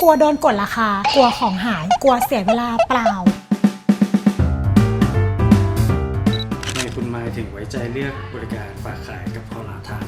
กลัวโดนกดราคา กลัวของหาย กลัวเสียเวลาเปล่า ทำไมคุณมาถึงไว้ใจเลือกบริการฝากขายกับคอลลาทามครับ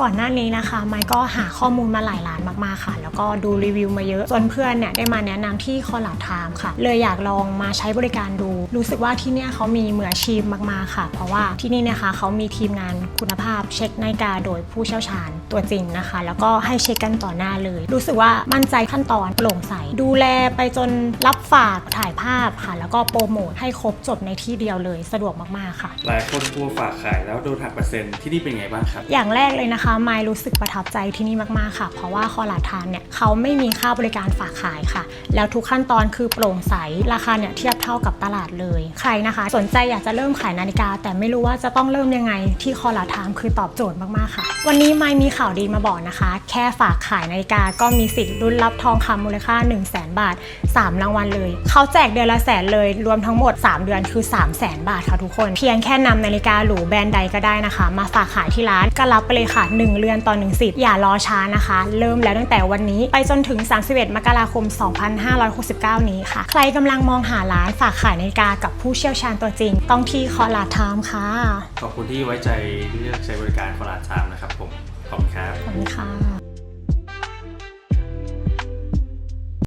ก่อนหน้านี้นะคะไมค์ก็หาข้อมูลมาหลายร้านมากๆค่ะ แล้วก็ดูรีวิวมาเยอะจนเพื่อนเนี่ยได้มาแนะนำที่คอลาไทม์ค่ะ เลยอยากลองมาใช้บริการดู รู้สึกว่าที่เนี่ยเขามีมืออาชีพมากๆค่ะ เพราะว่าที่นี่นะคะเขามีทีมงานคุณภาพเช็คนาฬิกาโดยผู้เชี่ยวชาญตัวจริงนะคะ แล้วก็ให้เช็คกันต่อหน้าเลย รู้สึกว่ามั่นใจขั้นตอนโปร่งใส ดูแลไปจนรับฝากถ่ายภาพค่ะ แล้วก็โปรโมทให้ครบจบในที่เดียวเลย สะดวกมากๆค่ะ หลายคนกลัวฝากขายแล้วโดนหักเปอร์เซ็นต์ที่นี่เป็นไงบ้างครับ อย่างแรกเลยนะคะไมล์รู้สึกประทับใจที่นี่มากๆค่ะ เพราะว่าคอลาทานเนี่ยเขาไม่มีค่าบริการฝากขายค่ะ แล้วทุกขั้นตอนคือโปร่งใส ราคาเนี่ยเทียบเท่ากับตลาดเลย ใครนะคะ สนใจอยากจะเริ่มขายนาฬิกา แต่ไม่รู้ว่าจะต้องเริ่มยังไง ที่คอลาทามคือตอบโจทย์มากๆค่ะ วันนี้ไมล์มีข่าวดีมาบอกนะคะ แค่ฝากขายนาฬิกาก็มีสิทธิ์รุ่นรับทองคำมูลค่า 1 0 0 0 0แบาท 3 รางวัลเลย เขาแจกเดือนละแสนเลย รวมทั้งหมด 3 เดือนคือ 3 0 0แสนบาทค่ะทุกคน เพียงแค่นำนาฬิกาหรูแบรนด์ใดก็ได้นะคะ มาฝากขายที่ร้านก็รับไปเลยค่ะ1 เรือนต่อ 1 สิทธิ์อย่ารอช้านะคะ เริ่มแล้วตั้งแต่วันนี้ไปจนถึง 31 มกราคม 2569 นี้ค่ะ ใครกำลังมองหาร้านฝากขายนาฬิกากับผู้เชี่ยวชาญตัวจริง ต้องที่คอลาทามค่ะ ขอบคุณที่ไว้ใจเลือกใช้บริการคอลลาทามนะครับ